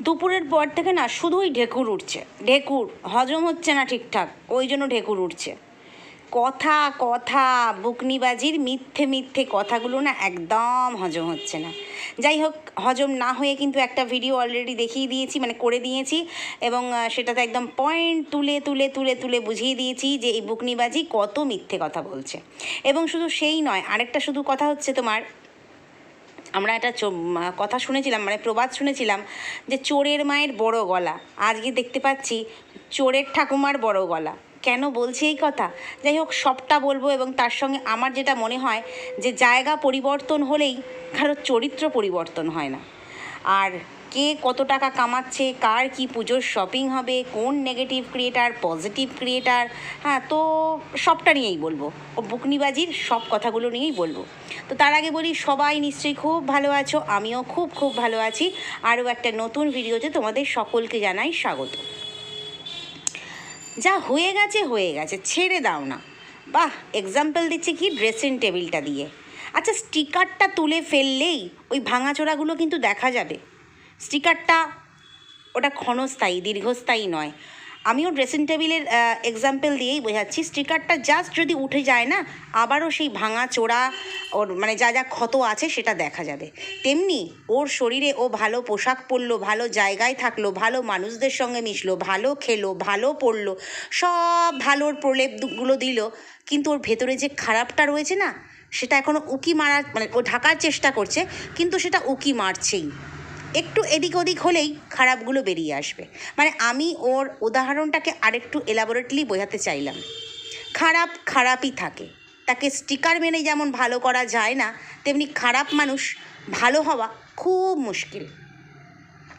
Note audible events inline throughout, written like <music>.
দুপুরের পর থেকে না শুধুই ঢেকুর উঠছে। ঢেকুর, হজম হচ্ছে না ঠিকঠাক, ওই জন্য ঢেকুর উঠছে। কথা কথা, বুকনিবাজির মিথ্যে মিথ্যে কথাগুলো না একদম হজম হচ্ছে না। যাই হোক, হজম না হয়ে কিন্তু একটা ভিডিও অলরেডি দেখিয়ে দিয়েছি মানে করে দিয়েছি, এবং সেটাতে একদম পয়েন্ট তুলে তুলে তুলে তুলে বুঝিয়ে দিয়েছি যে এই বুকনিবাজি কত মিথ্যে কথা বলছে। এবং শুধু সেই নয়, আরেকটা শুধু কথা হচ্ছে তোমার আমরা একটা কথা শুনেছিলাম মানে প্রবাদ শুনেছিলাম যে চোরের মায়ের বড় গলা। আজকে দেখতে পাচ্ছি চোরের ঠাকুমার বড় গলা। কেন বলছি এই কথা? যাই হোক, সবটা বলব এবং তার সঙ্গে আমার যেটা মনে হয় যে জায়গা পরিবর্তন হলেই কারোর চরিত্র পরিবর্তন হয় না। আর কে কত টাকা কামাচ্ছে, কার কি পুজোর শপিং হবে, কোন নেগেটিভ ক্রিয়েটার পজিটিভ ক্রিয়েটার হ্যাঁ তো সবটা নিয়েই বলব। ও বুকনিবাজির সব কথাগুলো নিয়েই বলব। তো তার আগে বলি, সবাই নিশ্চয়ই খুব ভালো আছো, আমিও খুব খুব ভালো আছি। আরও একটা নতুন ভিডিওতে তোমাদের সকলকে জানাই স্বাগত। যা হয়ে গেছে হয়ে গেছে, ছেড়ে দাও না। বাহ এক্সাম্পল দিচ্ছি কি? ড্রেসিং টেবিলটা দিয়ে। আচ্ছা স্টিকারটা তুলে ফেললেই ওই ভাঙাচোরাগুলো কিন্তু দেখা যাবে। স্টিকারটা ওটা ক্ষণস্থায়ী, দীর্ঘস্থায়ী নয়। আমিও ড্রেসিং টেবিলের এক্সাম্পল দিয়েই বোঝাচ্ছি, স্টিকারটা জাস্ট যদি উঠে যায় না, আবারও সেই ভাঙা চোরা, ওর মানে যা যা ক্ষত আছে সেটা দেখা যাবে। তেমনি ওর শরীরে ও ভালো পোশাক পরলো, ভালো জায়গায় থাকল, ভালো মানুষদের সঙ্গে মিশলো, ভালো খেলো, ভালো পড়ল সব ভালোর প্রলেপগুলো দিল, কিন্তু ওর ভেতরে যে খারাপটা রয়েছে না, সেটা এখনও উকি মারার মানে ও ঢাকার চেষ্টা করছে, কিন্তু সেটা উকি মারছেই। একটু এদিক ওদিক হলেই খারাপগুলো বেরিয়ে আসবে। মানে আমি ওর উদাহরণটাকে আরেকটু এলাবোরেটলি বোঝাতে চাইলাম। খারাপ খারাপই থাকে। তাকে স্টিকার মেনে যেমন ভালো করা যায় না, তেমনি খারাপ মানুষ ভালো হওয়া খুব মুশকিল।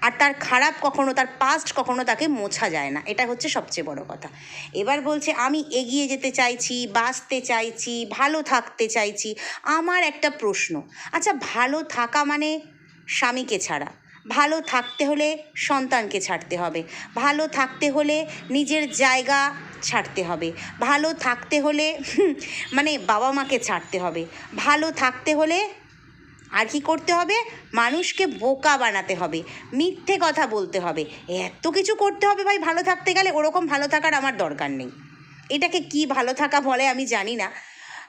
আর তার খারাপ কখনো তার পাস্ট কখনো তাকে মোছা যায় না। এটা হচ্ছে সবচেয়ে বড় কথা। এবার বলছে, আমি এগিয়ে যেতে চাইছি, বাঁচতে চাইছি, ভালো থাকতে চাইছি। আমার একটা প্রশ্ন আচ্ছা ভালো থাকা মানে স্বামীকে ছাড়া? ভালো থাকতে হলে সন্তানকে ছাড়তে হবে। ভালো থাকতে হলে নিজের জায়গা ছাড়তে হবে। ভালো থাকতে হলে <laughs> মানে বাবা মাকে ছাড়তে হবে। ভালো থাকতে হলে আর কি করতে হবে? মানুষকে বোকা বানাতে হবে। মিথ্যে কথা বলতে হবে। এত কিছু করতে হবে ভাই ভালো থাকতে গেলে ওরকম ভালো থাকার আমার দরকার নেই। এটাকে কি ভালো থাকা বলে আমি জানি না।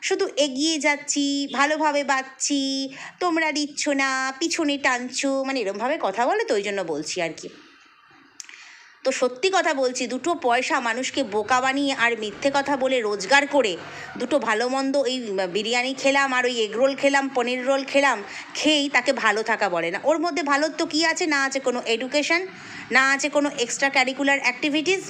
শুধু এগিয়ে যাচ্ছি, ভালোভাবে বাঁচছি, তোমরা দিচ্ছ না, পিছনে টানছো মানে এরমভাবে কথা বলে তো ওই জন্য বলছি আর কি। তো সত্যি কথা বলছি, দুটো পয়সা মানুষকে বোকা বানিয়ে আর মিথ্যে কথা বলে রোজগার করে, দুটো ভালো মন্দ এই বিরিয়ানি খেলাম আর ওই এগরোল খেলাম, পনির রোল খেলাম, খেয়েই তাকে ভালো থাকা বলে না। ওর মধ্যে ভালোর তো কী আছে? না আছে কোনো এডুকেশন না আছে কোনো এক্সট্রা ক্যারিকুলার অ্যাক্টিভিটিস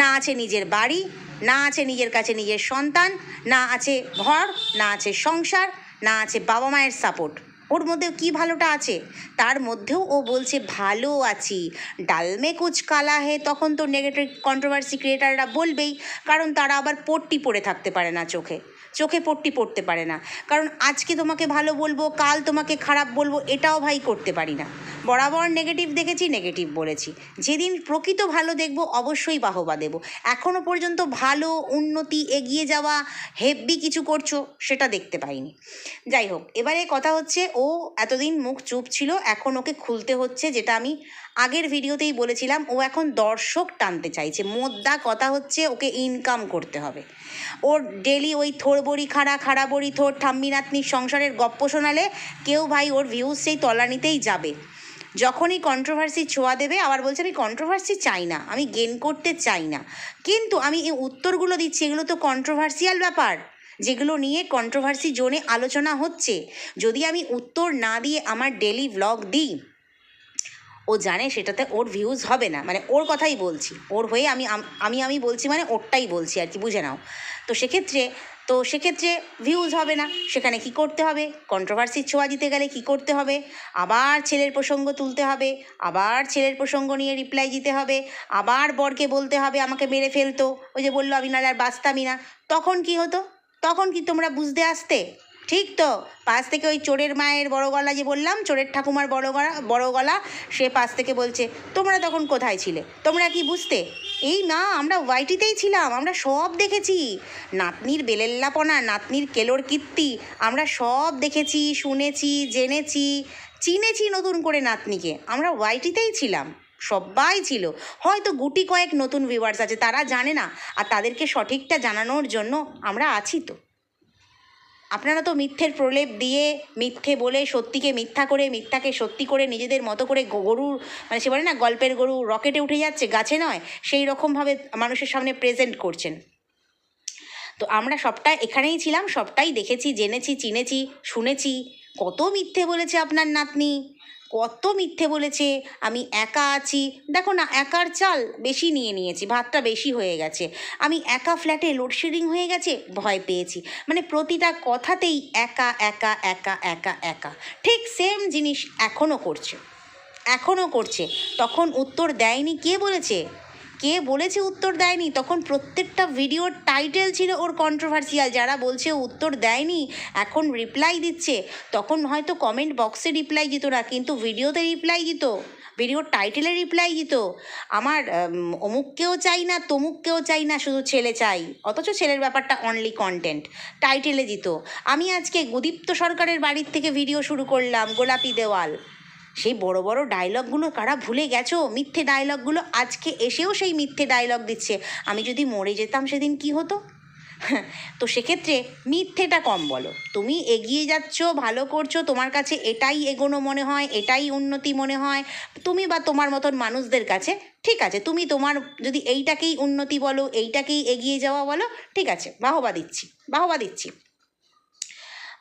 না আছে নিজের বাড়ি না আছে নিজের কাছে নিজের সন্তান, না আছে ঘর, না আছে সংসার, না আছে বাবা মায়ের সাপোর্ট ওর মধ্যেও কি ভালোটা আছে? তার মধ্যেও ও বলছে, ভালো আছি। ডালমে কুচ কালা হে, তখন তো নেগেটিভ কন্ট্রোভার্সি ক্রিয়েটাররা বলবেই, কারণ তারা আবার পট্টি পরে থাকতে পারে না চোখে। চোখে পট্টি পড়তে পারে না। কারণ আজকে তোমাকে ভালো বলব, কাল তোমাকে খারাপ বলব, এটাও ভাই করতে পারি না। বরাবর নেগেটিভ দেখেছি নেগেটিভ বলেছি। যেদিন প্রকৃত ভালো দেখব, অবশ্যই বাহবা দেব। এখনও পর্যন্ত ভালো, উন্নতি, এগিয়ে যাওয়া হেভি কিছু করছ, সেটা দেখতে পাইনি। যাই হোক, এবারে কথা হচ্ছে, ও এতদিন মুখ চুপ ছিল, এখন ওকে খুলতে হচ্ছে, যেটা আমি আগের ভিডিওতেই বলেছিলাম, ও এখন দর্শক টানতে চাইছে। মোদ্দা কথা হচ্ছে, ওকে ইনকাম করতে হবে। ওর ডেলি ওই থোর বড়ি, খাড়া খাড়া বড়ি থোর ঠাম্মি নাতনির সংসারের গপ্প শোনালে কেউ ভাই ওর ভিউজ সেই তলানিতেই যাবে। যখনই কন্ট্রোভার্সি ছোঁয়া দেবে, আবার বলছে, আমি কন্ট্রোভার্সি চাই না, আমি গেন করতে চাই না। কিন্তু আমি এই উত্তরগুলো দিচ্ছি, এগুলো তো কন্ট্রোভার্সিয়াল ব্যাপার, যেগুলো নিয়ে কন্ট্রোভার্সি জোনে আলোচনা হচ্ছে। যদি আমি উত্তর না দিয়ে আমার ডেলি ভ্লগ দিই ও জানে সেটাতে ওর ভিউজ হবে না। মানে ওর কথাই বলছি। ওর হয়ে আমি আমি আমি বলছি মানে ওরটাই বলছি আর কি, বুঝে নাও। তো সেক্ষেত্রে তো সেক্ষেত্রে ভিউজ হবে না। সেখানে কি করতে হবে? কন্ট্রোভার্সির ছোঁয়া দিতে গেলে কি করতে হবে? আবার ছেলের প্রসঙ্গ তুলতে হবে। আবার ছেলের প্রসঙ্গ নিয়ে রিপ্লাই দিতে হবে। আবার বরকে বলতে হবে, আমাকে মেরে ফেলতো। ওই যে বলল আমি নাহলে আর বাঁচতামই না। তখন কি হতো? তখন কি তোমরা বুঝতে আসতে? ঠিক তো? পাশ থেকে ওই চোরের মায়ের বড় গলা যে বললাম, চোরের ঠাকুমার বড় গলা বড় গলা, সে পাশ থেকে বলছে, তোমরা তখন কোথায় ছিলে? তোমরা কি বুঝতে? এই না, আমরা ওয়াইটিতেই ছিলাম, আমরা সব দেখেছি। নাতনির বেলেল্লাপনা, নাতনির কেলোর কীর্তি, আমরা সব দেখেছি, শুনেছি, জেনেছি। চিনেছি নতুন করে নাতনিকে, আমরা ওয়াইটিতেই ছিলাম সবাই ছিল। হয়তো গুটি কয়েক নতুন ভিউয়ার্স আছে, তারা জানে না, আর তাদেরকে সঠিকটা জানানোর জন্য আমরা আছি তো। আপনারা তো মিথ্যের প্রলেপ দিয়ে মিথ্যে বলে সত্যিকে মিথ্যা করে, মিথ্যাকে সত্যি করে নিজেদের মতো করে গরু মানে সে বলে না, গল্পের গরু রকেটে উঠে যাচ্ছে, গাছে নয়, সেই রকমভাবে মানুষের সামনে প্রেজেন্ট করছেন। তো আমরা সবটা এখানেই ছিলাম, সবটাই দেখেছি, জেনেছি, চিনেছি, শুনেছি। কত মিথ্যে বলেছে আপনার নাতনি? কত মিথ্যে বলেছে, আমি একা আছি। দেখো না, একার চাল বেশি নিয়ে নিয়েছি, ভাতটা বেশি হয়ে গেছে। আমি একা ফ্ল্যাটে লোডশেডিং হয়ে গেছে, ভয় পেয়েছি। মানে প্রতিটা কথাতেই একা একা একা একা একা। ঠিক সেম জিনিস এখনও করছে। এখনও করছে। তখন উত্তর দেয়নি কে বলেছে? কে বলেছে উত্তর দেয়নি, তখন প্রত্যেকটা ভিডিওর টাইটেল ছিল ওর কন্ট্রোভার্সিয়াল যারা বলছে উত্তর দেয়নি, এখন রিপ্লাই দিচ্ছে। তখন হয়তো কমেন্ট বক্সে রিপ্লাই দিত না, কিন্তু ভিডিওতে রিপ্লাই দিত ভিডিওর টাইটেলে রিপ্লাই দিত। আমার অমুককেও চাই না, তমুককেও চাই না, শুধু ছেলে চাই। অথচ ছেলের ব্যাপারটা অনলি কন্টেন্ট টাইটেলে দিত। আমি আজকে গুদীপ্ত সরকারের বাড়ির থেকে ভিডিও শুরু করলাম, গোলাপি দেওয়াল। সেই বড় বড় ডায়লগগুলো কারা ভুলে গেছো? মিথ্যে ডায়লগগুলো আজকে এসেও সেই মিথ্যে ডায়লগ দিচ্ছে। আমি যদি মরে যেতাম সেদিন কি হতো? <laughs> তো সেক্ষেত্রে মিথ্যেটা কম বলো। তুমি এগিয়ে যাচ্ছ, ভালো করছ, তোমার কাছে এটাই এগোনো মনে হয়, এটাই উন্নতি মনে হয়। তুমি বা তোমার মতন মানুষদের কাছে, ঠিক আছে, তুমি তোমার যদি এইটাকেই উন্নতি বলো, এইটাকেই এগিয়ে যাওয়া বলো, ঠিক আছে, বাহবা দিচ্ছি বাহবা দিচ্ছি।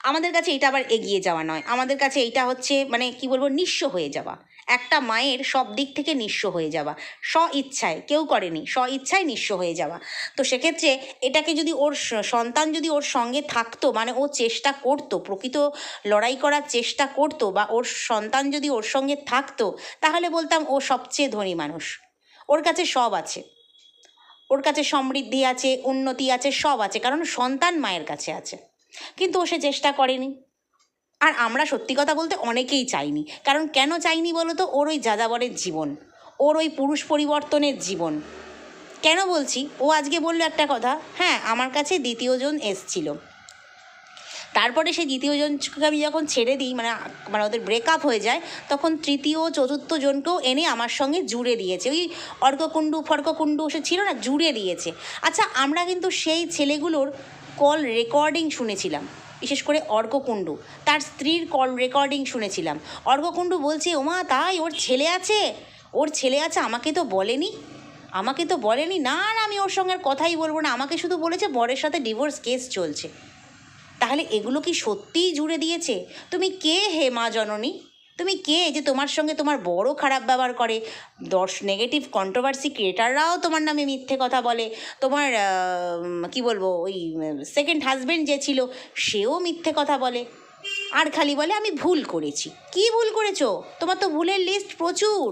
আমাদের কাছে এটা আবার এগিয়ে যাওয়া নয়। আমাদের কাছে এইটা হচ্ছে মানে কি বলব, নিঃস্ব হয়ে যাওয়া। একটা মায়ের সব দিক থেকে নিঃস্ব হয়ে যাওয়া। স্ব ইচ্ছায় কেউ করেনি। স্ব ইচ্ছায় নিঃস্ব হয়ে যাওয়া। তো সেক্ষেত্রে এটাকে যদি ওর সন্তান যদি ওর সঙ্গে থাকতো মানে ও চেষ্টা করতো, প্রকৃত লড়াই করার চেষ্টা করতো বা ওর সন্তান যদি ওর সঙ্গে থাকতো, তাহলে বলতাম ও সবচেয়ে ধনী মানুষ। ওর কাছে সব আছে। ওর কাছে সমৃদ্ধি আছে, উন্নতি আছে, সব আছে। কারণ সন্তান মায়ের কাছে আছে। কিন্তু ও সে চেষ্টা করেনি। আর আমরা সত্যি কথা বলতে অনেকেই চাইনি। কারণ কেন চাইনি বলো তো? ওর ওই যাযাবরের জীবন। ওর ওই পুরুষ পরিবর্তনের জীবন। কেন বলছি? ও আজকে বলল একটা কথা। হ্যাঁ আমার কাছে দ্বিতীয়জন এসছিল। তারপরে সেই দ্বিতীয়জনকে আমি যখন ছেড়ে দিই মানে মানে ওদের ব্রেকআপ হয়ে যায়, তখন তৃতীয়, চতুর্থ জনকেও এনে আমার সঙ্গে জুড়ে দিয়েছে। ওই অর্ককুণ্ডু, ফর্ককুণ্ডু, সে ছিল না, জুড়ে দিয়েছে। আচ্ছা আমরা কিন্তু সেই ছেলেগুলোর কল রেকর্ডিং শুনেছিলাম, বিশেষ করে অর্ককুণ্ডু তার স্ত্রীর কল রেকর্ডিং শুনেছিলাম। অর্ককুণ্ডু বলছে, ওমা, তাই? ওর ছেলে আছে? ওর ছেলে আছে, আমাকে তো বলেনি? আমাকে তো বলেনি? না না, আমি ওর সঙ্গে আর কথাই বলব না। আমাকে শুধু বলেছে, বরের সাথে ডিভোর্স কেস চলছে। তাহলে এগুলো কি সত্যিই জুড়ে দিয়েছে? তুমি কে হে, মা জননী? তুমি কে? যে তোমার সঙ্গে তোমার বড় খারাপ ব্যবহার করে, দশ নেগেটিভ কন্ট্রোভার্সি ক্রিয়েটাররাও তোমার নামে মিথ্যে কথা বলে, তোমার কি বলব, ওই সেকেন্ড হাজব্যান্ড যে ছিল, সেও মিথ্যে কথা বলে, আর খালি বলে, আমি ভুল করেছি। কি ভুল করেছ? তোমার তো ভুলের লিস্ট প্রচুর।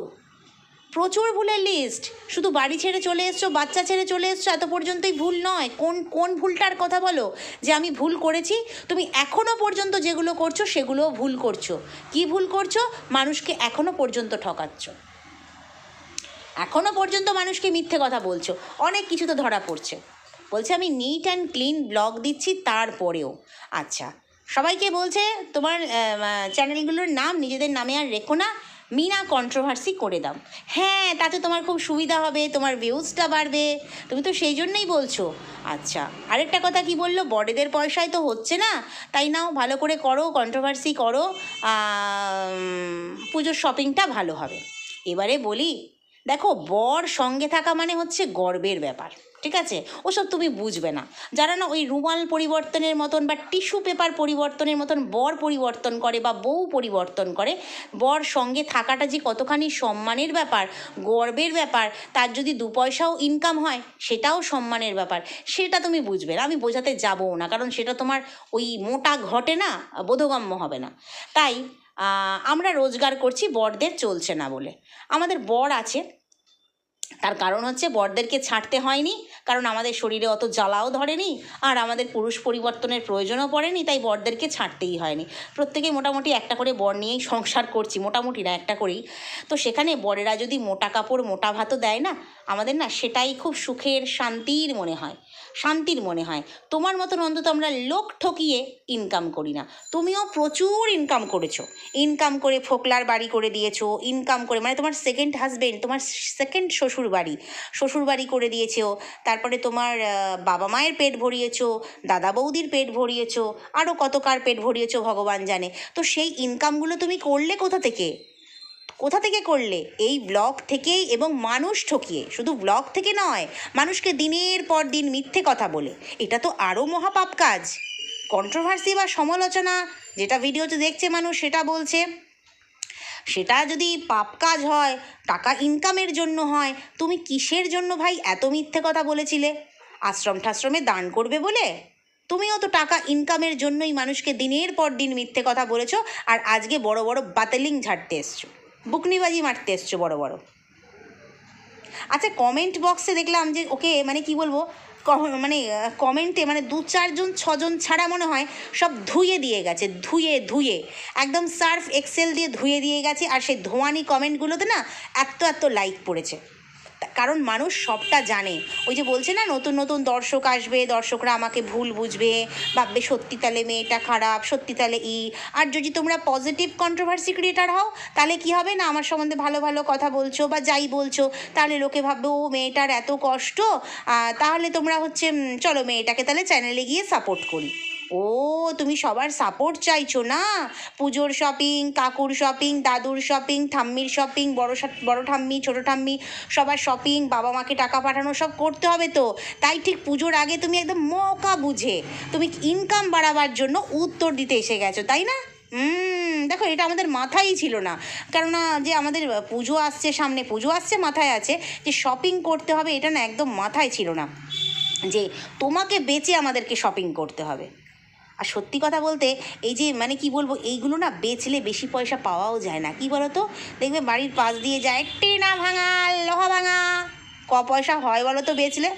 প্রচুর ভুলের লিস্ট শুধু বাড়ি ছেড়ে চলে এসছো, বাচ্চা ছেড়ে চলে এসছো, এত পর্যন্তই ভুল নয়। কোন কোন ভুলটার কথা বলো? যে আমি ভুল করেছি, তুমি এখনও পর্যন্ত যেগুলো করছ, সেগুলোও ভুল করছ। কি ভুল করছ? মানুষকে এখনও পর্যন্ত ঠকাচ্ছ। এখনও পর্যন্ত মানুষকে মিথ্যে কথা বলছো। অনেক কিছু তো ধরা পড়ছে। বলছে, আমি নিট অ্যান্ড ক্লিন ব্লগ দিচ্ছি তারপরেও। আচ্ছা সবাইকে বলছে, তোমার চ্যানেলগুলোর নাম, নিজেদের নামে আর রেখো না। মিনা কন্ট্রোভার্সি করে দাও। হ্যাঁ তাতে তোমার খুব সুবিধা হবে, তোমার ভিউজটা বাড়বে। তুমি তো সেই জন্যই বলছো। আচ্ছা আরেকটা কথা কি বলল? বড়েদের পয়সায় তো হচ্ছে না। তাই নাও, ভালো করে করো কন্ট্রোভার্সি করো। পুজোর শপিংটা ভালো হবে। এবারে বলি দেখো, বর সঙ্গে থাকা মানে হচ্ছে গর্বের ব্যাপার, ঠিক আছে? ওসব তুমি বুঝবে না। যারা না ওই রুমাল পরিবর্তনের মতন বা টিস্যু পেপার পরিবর্তনের মতন বর পরিবর্তন করে বা বউ পরিবর্তন করে, বর সঙ্গে থাকাটা যে কতখানি সম্মানের ব্যাপার, গর্বের ব্যাপার, তার যদি দু পয়সাও ইনকাম হয়, সেটাও সম্মানের ব্যাপার, সেটা তুমি বুঝবে না। আমি বোঝাতে যাবও না, কারণ সেটা তোমার ওই মোটা ঘটে না, বোধগম্য হবে না। তাই আমরা রোজগার করছি, বরদের চলছে না বলে। আমাদের বর আছে। তার কারণ হচ্ছে বরদেরকে ছাড়তে হয়নি, কারণ আমাদের শরীরে অত জ্বালাও ধরেনি আর আমাদের পুরুষ পরিবর্তনের প্রয়োজনও পড়েনি, তাই বরদেরকে ছাড়তেই হয়নি। প্রত্যেকে মোটামুটি একটা করে বর নিয়েই সংসার করছি, মোটামুটি না, একটা করেই। তো সেখানে বরেরা যদি মোটা কাপড়, মোটা ভাতও দেয় না আমাদের না সেটাই খুব সুখের, শান্তির মনে হয়। শান্তির মনে হয়। তোমার মতন অন্তত আমরা লোক ঠকিয়ে ইনকাম করি না। তুমিও প্রচুর ইনকাম করেছ। ইনকাম করে ফোকলার বাড়ি করে দিয়েছ ইনকাম করে মানে তোমার সেকেন্ড হাজবেন্ড তোমার সেকেন্ড শ্বশুর বাড়ি শ্বশুর বাড়ি করে দিয়েছ, তারপরে তোমার বাবা মায়ের পেট ভরিয়েছো, দাদা বৌদির পেট ভরিয়েছো আরও কত কার পেট ভরিয়েছো ভগবান জানে। তো সেই ইনকামগুলো তুমি করলে কোথা থেকে? কোথা থেকে করলে? এই ব্লগ থেকেই এবং মানুষ ঠকিয়ে। শুধু ব্লগ থেকে নয়, মানুষকে দিনের পর দিন মিথ্যে কথা বলে। এটা তো আরও মহাপাপ কাজ। কন্ট্রোভার্সি বা সমালোচনা, যেটা ভিডিওতে দেখছে মানুষ, সেটা বলছে। সেটা যদি পাপ কাজ হয়, টাকা ইনকামের জন্য হয়, তুমি কিসের জন্য ভাই এত মিথ্যে কথা বলেছিলে? আশ্রম ঠাশ্রমে দান করবে বলে? তুমিও তো টাকা ইনকামের জন্যই মানুষকে দিনের পর দিন মিথ্যে কথা বলেছ, আর আজকে বড় বড় বাতেলিং ঝাড়তে এসছো। বুকনিবাজি মারতে এসছো বড় বড়। আচ্ছা কমেন্ট বক্সে দেখলাম যে, ওকে মানে কি বলব মানে কমেন্টে মানে দু চারজন, ছজন ছাড়া মনে হয় সব ধুয়ে দিয়ে গেছে, ধুয়ে ধুয়ে। একদম সার্ফ এক্সেল দিয়ে ধুয়ে দিয়ে গেছে, আর সেই ধোঁয়ানি কমেন্টগুলোতে না এত এত লাইক পড়েছে। কারণ মানুষ সবটা জানে। ওই যে বলছে না, নতুন নতুন দর্শক আসবে, দর্শকরা আমাকে ভুল বুঝবে, ভাববে সত্যি তাহলে মেয়েটা খারাপ, সত্যি তাহলে ই। আর যদি তোমরা পজিটিভ কন্ট্রোভার্সি ক্রিয়েটার হও, তাহলে কি হবে না আমার সম্বন্ধে ভালো ভালো কথা বলছো বা যাই বলছো, তাহলে লোকে ভাববে, ও, মেয়েটার এত কষ্ট তাহলে তোমরা হচ্ছে চলো মেয়েটাকে তাহলে চ্যানেলে গিয়ে সাপোর্ট করি। ও, তুমি সবার সাপোর্ট চাইছো না? পুজোর শপিং কাকুর শপিং দাদুর শপিং ঠাম্মির শপিং বড় বড় ঠাম্মি, ছোটো ঠাম্মি, সবার শপিং বাবা মাকে টাকা পাঠানো সব করতে হবে তো। তাই ঠিক পুজোর আগে তুমি একদম মৌকা বুঝে, তুমি ইনকাম বাড়াবার জন্য উত্তর দিতে এসে গেছো, তাই না? দেখো এটা আমাদের মাথায় ছিল না। কেননা যে আমাদের পুজো আসছে সামনে, পুজো আসছে মাথায় আছে যে শপিং করতে হবে এটা না একদম মাথায় ছিল না। যে তোমাকে বেচে আমাদেরকে শপিং করতে হবে। আর সত্যি কথা বলতে, এই যে মানে কি বলব, এইগুলো না বেচলে বেশি পয়সা পাওয়াও যায় না। কি বলো তো দেখবে বাড়ির পাশ দিয়ে যায়, টিনা ভাঙা, লোহা ভাঙা। ক পয়সা হয় বলো তো বেচলে?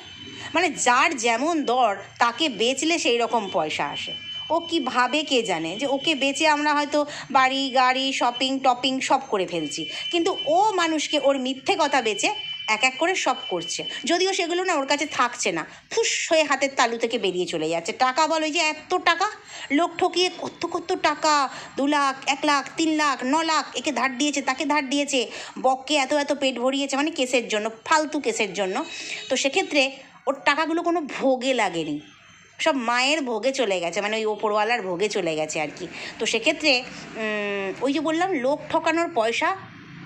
মানে যার যেমন দর, তাকে বেচলে সেই রকম পয়সা আসে। ও কি ভাবে কে জানে? যে ওকে বেচে আমরা হয়তো বাড়ি, গাড়ি শপিং টপিং সব করে ফেলছি। কিন্তু ও মানুষকে ওর মিথ্যে কথা বেচে এক এক করে সব করছে। যদিও সেগুলো না ওর কাছে থাকছে না। ফুস হয়ে হাতের তালু থেকে বেরিয়ে চলে যাচ্ছে। টাকা বলো যে এত টাকা? লোক ঠকিয়ে কত কত টাকা? দু লাখ, এক লাখ, তিন লাখ, ন লাখ একে ধার দিয়েছে, তাকে ধার দিয়েছে। বককে এত এত পেট ভরিয়েছে মানে কেসের জন্য, ফালতু কেসের জন্য। তো সেক্ষেত্রে ওর টাকাগুলো কোনো ভোগে লাগেনি। সব মায়ের ভোগে চলে গেছে মানে ওই ওপরওয়ালার ভোগে চলে গেছে আর কি। তো সেক্ষেত্রে ওই যে বললাম, লোক ঠকানোর পয়সা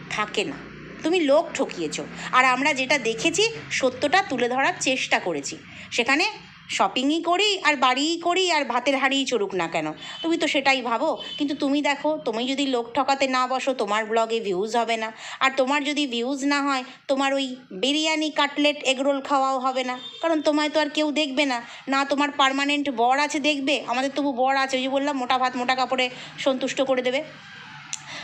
থাকে না। তুমি লোক ঠকিয়েছ। আর আমরা যেটা দেখেছি, সত্যটা তুলে ধরার চেষ্টা করেছি। সেখানে শপিংই করি, আর বাড়িই করি, আর ভাতের হাড়িই চড়ুক না কেন। তুমি তো সেটাই ভাবো, কিন্তু তুমি দেখো, তুমি যদি লোক ঠকাতে না বসো, তোমার ব্লগে ভিউজ হবে না। আর তোমার যদি ভিউজ না হয়, তোমার ওই বিরিয়ানি, কাটলেট এগরোল খাওয়াও হবে না। কারণ তোমায় তো আর কেউ দেখবে না। না তোমার পার্মানেন্ট বর আছে দেখবে, আমাদের তবু বর আছে, ওই যে বললাম, মোটা ভাত, মোটা কাপড়ে সন্তুষ্ট করে দেবে।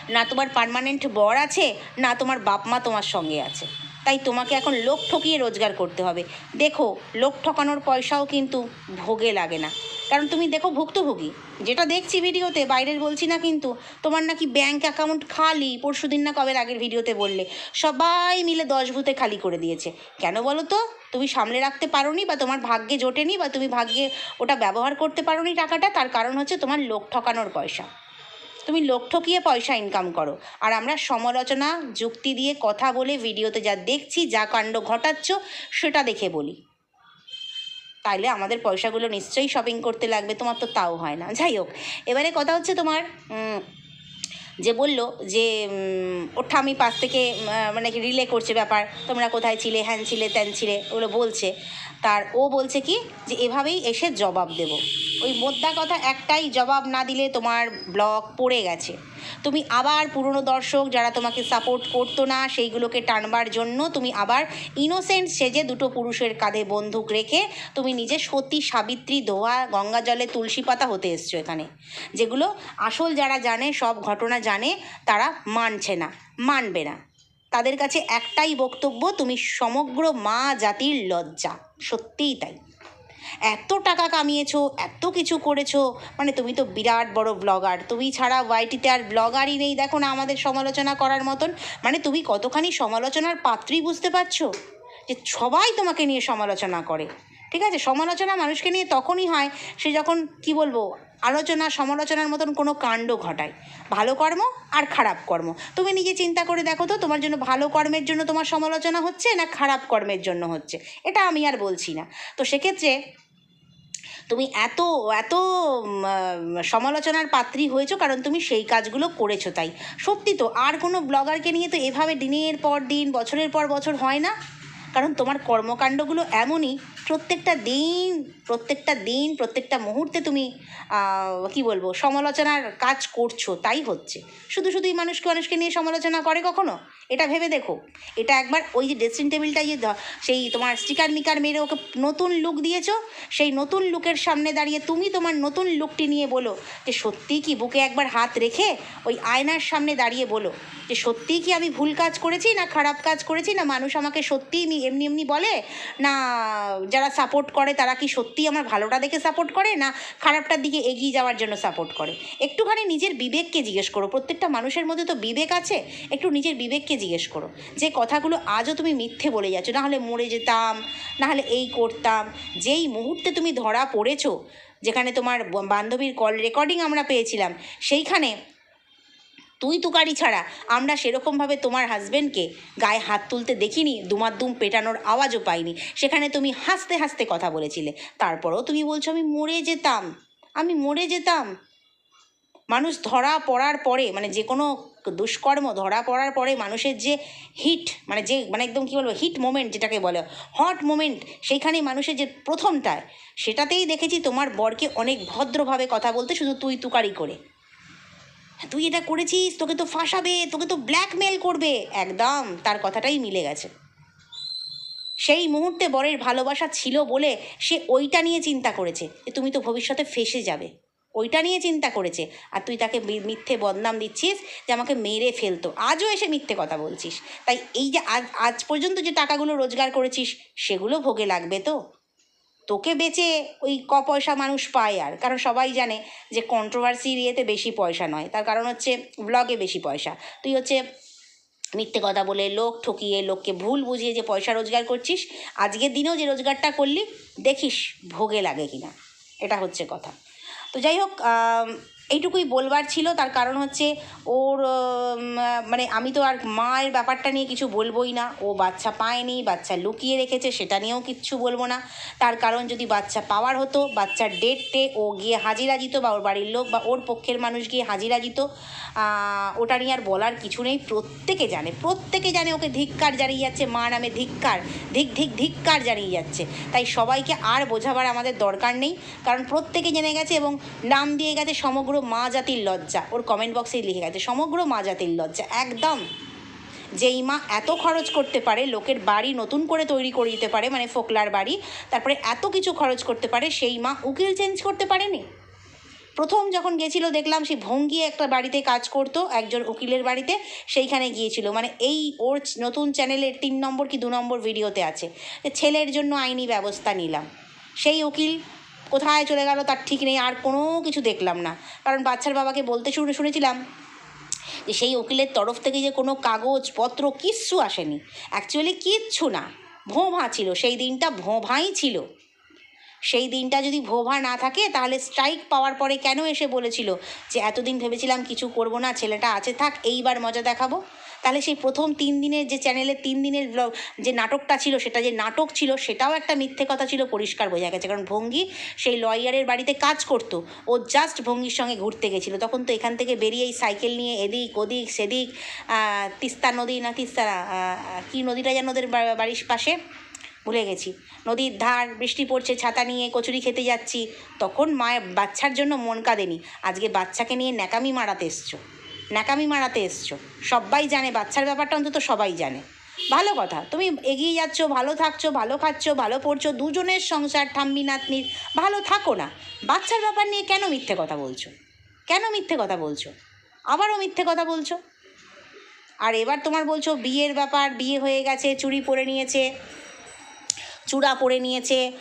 না তোমার পার্মানেন্ট বর আছে, না তোমার বাপ মা তোমার সঙ্গে আছে। তাই তোমাকে এখন লোক ঠকিয়ে রোজগার করতে হবে। দেখো, লোক ঠকানোর পয়সাও কিন্তু ভোগে লাগে না। কারণ তুমি দেখো ভুক্তভোগী। যেটা দেখছি ভিডিওতে, বাইরের বলছি না কিন্তু, তোমার নাকি ব্যাংক অ্যাকাউন্ট খালি পরশু দিন না কবে আগের ভিডিওতে বললে। সবাই মিলে দশ ভূতে খালি করে দিয়েছে। কেন বলো তো? তুমি সামলে রাখতে পারোনি বা তোমার ভাগ্যে জোটেনি বা তুমি ভাগ্যে ওটা ব্যবহার করতে পারোনি টাকাটা, তার কারণ হচ্ছে তোমার লোক ঠকানোর পয়সা। তুমি লোক ঠকিয়ে পয়সা ইনকাম করো। আর আমরা সমালোচনা, যুক্তি দিয়ে কথা বলে ভিডিওতে যা দেখছি, যা কাণ্ড ঘটাচ্ছ, সেটা দেখে বলি। তাইলে আমাদের পয়সাগুলো নিশ্চয়ই শপিং করতে লাগবে, তোমার তো তাও হয় না। যাই হোক, এবারে কথা হচ্ছে তোমার যে বলল যে ওর ঠামি পাশ থেকে মানে কি রিলে করছে ব্যাপার, তোমরা কোথায় ছিলে, হ্যান ছিলে, ত্যান ছিলে, ওগুলো বলছে। তার ও বলছে কি যে এভাবেই এসে জবাব দেব। ওই মোদ্দা কথা একটাই, জবাব না দিলে তোমার ব্লগ পড়ে গেছে। তুমি আবার পুরনো দর্শক যারা তোমাকে সাপোর্ট করতো না, সেইগুলোকে টানবার জন্য তুমি আবার ইনোসেন্ট সেজে দুটো পুরুষের কাঁধে বন্দুক রেখে তুমি নিজে সতী সাবিত্রী দোয়া, গঙ্গা জলে তুলসী পাতা হতে এসছো এখানে। যেগুলো আসল যারা জানে, সব ঘটনা জানে, তারা মানছে না, মানবে না। তাদের কাছে একটাই বক্তব্য, তুমি সমগ্র মা জাতির লজ্জা। সত্যিই তাই। এত টাকা কামিয়েছো, এত কিছু করেছ মানে তুমি তো বিরাট বড় ব্লগার তুমি ছাড়া ওয়াইটিতে আর ব্লগারই নেই। দেখো না আমাদের সমালোচনা করার মতন। মানে তুমি কতখানি সমালোচনার পাত্রই বুঝতে পারছ? যে সবাই তোমাকে নিয়ে সমালোচনা করে। ঠিক আছে? সমালোচনা মানুষকে নিয়ে তখনই হয় সে যখন, কি বলব, আলোচনা, সমালোচনার মতন কোনো কাণ্ড ঘটায়। ভালো কর্ম আর খারাপ কর্ম। তুমি নিজে চিন্তা করে দেখো তো, তোমার জন্য ভালো কর্মের জন্য তোমার সমালোচনা হচ্ছে না খারাপ কর্মের জন্য হচ্ছে? এটা আমি আর বলছি না। তো সেক্ষেত্রে তুমি এত এত সমালোচনার পাত্রী হয়েছো কারণ তুমি সেই কাজগুলো করেছ তাই। সত্যি তো, আর কোনো ব্লগারকে নিয়ে তো এভাবে দিনের পর দিন, বছরের পর বছর হয় না? কারণ তোমার কর্মকাণ্ডগুলো এমনই প্রত্যেকটা দিন প্রত্যেকটা দিন, প্রত্যেকটা মুহূর্তে তুমি কি বলব, সমালোচনার কাজ করছ, তাই হচ্ছে। শুধু শুধুই মানুষকে মানুষকে নিয়ে সমালোচনা করে কখনো? এটা ভেবে দেখো। এটা একবার ওই যে ড্রেসিং টেবিলটা যে সেই তোমার স্টিকার মিকার মেরে ওকে নতুন লুক দিয়েছ, সেই নতুন লুকের সামনে দাঁড়িয়ে তুমি তোমার নতুন লুকটি নিয়ে বলো যে, সত্যিই কি বুকে একবার হাত রেখে ওই আয়নার সামনে দাঁড়িয়ে বলো যে, সত্যিই কি আমি ভুল কাজ করেছি না খারাপ কাজ করেছি? না মানুষ আমাকে সত্যিই এমনি এমনি বলে? না যারা সাপোর্ট করে, তারা কি সত্যিই আমার ভালোটা দেখে সাপোর্ট করে, না খারাপটার দিকে এগিয়ে যাওয়ার জন্য সাপোর্ট করে? একটুখানি নিজের বিবেককে জিজ্ঞেস করো। প্রত্যেকটা মানুষের মধ্যে তো বিবেক আছে, একটু নিজের বিবেককে জিজ্ঞেস করো। যে কথাগুলো আজও তুমি মিথ্যে বলে যাচ্ছ নাহলে মরে যেতাম নাহলে এই করতাম, যেই মুহূর্তে তুমি ধরা পড়েছো, যেখানে তোমার বান্ধবীর কল রেকর্ডিং আমরা পেয়েছিলাম, সেইখানে তুই তুকারি ছাড়া। আমরা সেরকমভাবে তোমার হাজব্যান্ডকে গায়ে হাত তুলতে দেখিনি দুমাদ্দুম পেটানোর আওয়াজও পাইনি। সেখানে তুমি হাসতে হাসতে কথা বলেছিলে। তারপরেও তুমি বলছো, আমি মরে যেতাম। আমি মরে যেতাম। মানুষ ধরা পড়ার পরে মানে যে কোনো দুষ্কর্ম ধরা পড়ার পরে মানুষের যে হিট মানে যে মানে একদম কী বলব হিট মোমেন্ট যেটাকে বলে হট মোমেন্ট সেইখানে মানুষের যে প্রথমটায়, সেটাতেই দেখেছি তোমার বরকে অনেক ভদ্রভাবে কথা বলতে শুধু তুই তুকারি করে। তুই এটা করেছিস, তোকে তো ফাঁসাবে, তোকে তো ব্ল্যাকমেল করবে। একদম, তার কথাটাই মিলে গেছে। সেই মুহূর্তে বরের ভালোবাসা ছিল বলে সে ওইটা নিয়ে চিন্তা করেছে যে তুমি তো ভবিষ্যতে ফেসে যাবে। ওইটা নিয়ে চিন্তা করেছে, আর তুই তাকে মিথ্যে বদনাম দিচ্ছিস যে আমাকে মেরে ফেলতো। আজও এসে মিথ্যে কথা বলছিস। তাই এই যে আজ আজ পর্যন্ত যে টাকাগুলো রোজগার করেছিস, সেগুলো ভোগে লাগবে তো? তোকে বেচে ওই ক পয়সা মানুষ পায় আর। কারণ সবাই জানে যে কন্ট্রোভার্সির ইয়েতে বেশি পয়সা নয়। তার কারণ হচ্ছে ব্লগে বেশি পয়সা। তুই হচ্ছে মিথ্যে কথা বলে লোক ঠকিয়ে, লোককে ভুল বুঝিয়ে যে পয়সা রোজগার করছিস, আজকের দিনেও যে রোজগারটা করলি, দেখিস ভোগে লাগে কিনা। এটা হচ্ছে কথা। তো যাই হোক এইটুকুই বলবার ছিল, তার কারণ হচ্ছে ওর মানে আমি তো আর মায়ের ব্যাপারটা নিয়ে কিছু বলবোই না। ও বাচ্চা পায়নি, বাচ্চা লুকিয়ে রেখেছে, সেটা নিয়েও কিচ্ছু বলব না। তার কারণ যদি বাচ্চা পাওয়ার হতো, বাচ্চার ডেটে ও গিয়ে হাজিরা দিত বা ওর বাড়ির লোক বা ওর পক্ষের মানুষ গিয়ে হাজিরা দিত ওটা নিয়ে আর বলার কিছু নেই। প্রত্যেকে জানে প্রত্যেকে জানে ওকে ধিক্কার জানিয়ে যাচ্ছে, মা নামে ধিক্কার, ধিক ধিক, ধিক্কার জানিয়ে যাচ্ছে। তাই সবাইকে আর বোঝাবার আমাদের দরকার নেই, কারণ প্রত্যেকে জেনে গেছে এবং নাম দিয়ে গেছে সমগ্র মা জাতির লজ্জা। ওর কমেন্ট বক্সেই লিখে গেছে, সমগ্র মা জাতির লজ্জা, একদম। যেই মা এত খরচ করতে পারে, লোকের বাড়ি নতুন করে তৈরি করে দিতে পারে মানে ফোকলার বাড়ি, তারপরে এত কিছু খরচ করতে পারে, সেই মা উকিল চেঞ্জ করতে পারেনি। প্রথম যখন গেছিল, দেখলাম সে ভঙ্গি একটা বাড়িতে কাজ করতো, একজন উকিলের বাড়িতে, সেইখানে গিয়েছিল। মানে এই ওর নতুন চ্যানেলের তিন নম্বর কি দু নম্বর ভিডিওতে আছে ছেলের জন্য আইনি ব্যবস্থা নিলাম। সেই উকিল কোথায় চলে গেল তার ঠিক নেই, আর কোনো কিছু দেখলাম না। কারণ বাচ্চার বাবাকে বলতে শুনে শুনেছিলাম যে সেই উকিলের তরফ থেকে যে কোনো কাগজপত্র কিচ্ছু আসেনি। অ্যাকচুয়ালি কিচ্ছু না, ভোঁভা ছিল, সেই দিনটা ভোঁভাই ছিল। সেই দিনটা যদি ভোভা না থাকে, তাহলে স্ট্রাইক পাওয়ার পরে কেন এসে বলেছিল যে, এতদিন ভেবেছিলাম কিছু করব না, ছেলেটা আছে, থাক, এইবার মজা দেখাবো। তাহলে সেই প্রথম তিন দিনের যে চ্যানেলে তিন দিনের ব্লগ যে নাটকটা ছিল, সেটা যে নাটক ছিল, সেটাও একটা মিথ্যে কথা ছিল, পরিষ্কার বোঝা গেছে। কারণ ভঙ্গি সেই লয়ারের বাড়িতে কাজ করতো, ও জাস্ট ভঙ্গির সঙ্গে ঘুরতে গেছিল। তখন তো এখান থেকে বেরিয়ে এই সাইকেল নিয়ে এদিক, ওদিক, সেদিক তিস্তা নদী না তিস্তা কী নদীটা যেন ওদের বাড়ির পাশে? ভুলে গেছি। নদীর ধার, বৃষ্টি পড়ছে, ছাতা নিয়ে কচুরি খেতে যাচ্ছি। তখন মায়ের বাচ্চার জন্য মন কাঁদেনি। আজকে বাচ্চাকে নিয়ে ন্যাকামি মারাতে এসছো। ন্যাকামি মারাতে এসছো। সবাই জানে, বাচ্চার ব্যাপারটা অন্তত সবাই জানে। ভালো কথা, তুমি এগিয়ে যাচ্ছ, ভালো থাকছো, ভালো খাচ্ছো, ভালো পড়ছো, দুজনের সংসার, ঠাম্মি, নাতনির, ভালো থাকো না। বাচ্চার ব্যাপার নিয়ে কেন মিথ্যে কথা বলছো? কেন মিথ্যে কথা বলছো? আবারও মিথ্যে কথা বলছো? আর এবার তোমার বলছো, বিয়ের ব্যাপার, বিয়ে হয়ে গেছে চুরি পরে নিয়েছে, চূড়া পরে নিয়েছে।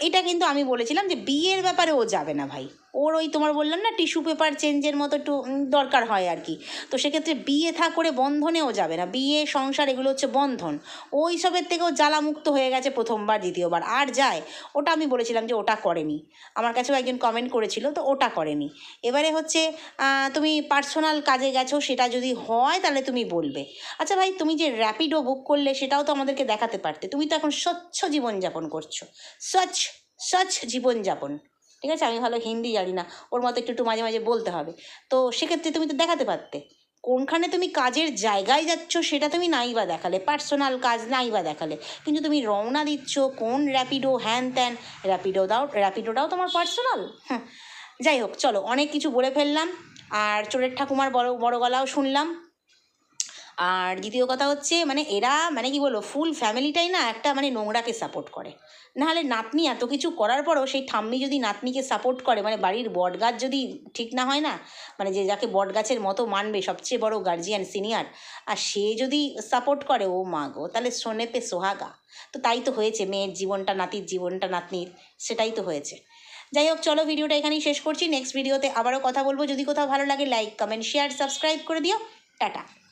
এটা কিন্তু আমি বলেছিলাম যে বিয়ের ব্যাপারে ও যাবে না ভাই। ওর ওই তোমার বললাম না টিস্যু পেপার চেঞ্জের মতো একটু দরকার হয় আর কি। তো সেক্ষেত্রে বিয়ে থা করে বন্ধনেও যাবে না। বিয়ে, সংসার এগুলো হচ্ছে বন্ধন। ওই সবের থেকেও জ্বালামুক্ত হয়ে গেছে প্রথমবার, দ্বিতীয়বার। আর যায়, ওটা আমি বলেছিলাম যে ওটা করেনি। আমার কাছেও একজন কমেন্ট করেছিল, তো ওটা করেনি। এবারে হচ্ছে তুমি পার্সোনাল কাজে গেছো, সেটা যদি হয় তাহলে তুমি বলবে। আচ্ছা ভাই, তুমি যে র্যাপিডো বুক করলে, সেটাও তো আমাদেরকে দেখাতে পারতে। তুমি তো এখন স্বচ্ছ জীবনযাপন করছ। স্বচ্ছ স্বচ্ছ জীবনযাপন। ঠিক আছে? আমি ভালো হিন্দি জানি না। ওর মতো একটু একটু মাঝে মাঝে বলতে হবে। তো সেক্ষেত্রে তুমি তো দেখাতে পারতে। কোনখানে তুমি কাজের জায়গায় যাচ্ছ সেটা তুমি নাই বা দেখালে। পার্সোনাল কাজ নাই বা দেখালে। কিন্তু তুমি রওনা দিচ্ছ কোন র্যাপিডো হ্যান ত্যান র্যাপিডো দাও র্যাপিডোটাও তোমার পার্সোনাল হ্যাঁ। যাই হোক, চলো, অনেক কিছু বলে ফেললাম। আর চোরের ঠাকুমার বড় বড় গলাও শুনলাম। আর দ্বিতীয় কথা হচ্ছে মানে এরা মানে কি বলব ফুল ফ্যামিলিটাই না একটা মানে নোংরাকে সাপোর্ট করে। নাহলে নাতনি এত কিছু করার পরও সেই ঠাম্মি যদি নাতনিকে সাপোর্ট করে মানে বাড়ির বটগাছ যদি ঠিক না হয় না মানে যে যাকে বটগাছের মতো মানবে, সবচেয়ে বড় গার্জিয়ান সিনিয়র আর সে যদি সাপোর্ট করে, ও মা গো, তাহলে সোনেতে সোহাগা। তো তাই তো হয়েছে, মেয়ের জীবনটা, নাতির জীবনটা, নাতনির, সেটাই তো হয়েছে। যাই হোক, চলো ভিডিওটা এখানেই শেষ করছি। নেক্সট ভিডিওতে আবারও কথা বলব। যদি কোথাও ভালো লাগে লাইক কমেন্ট শেয়ার সাবস্ক্রাইব করে দিও। টাটা।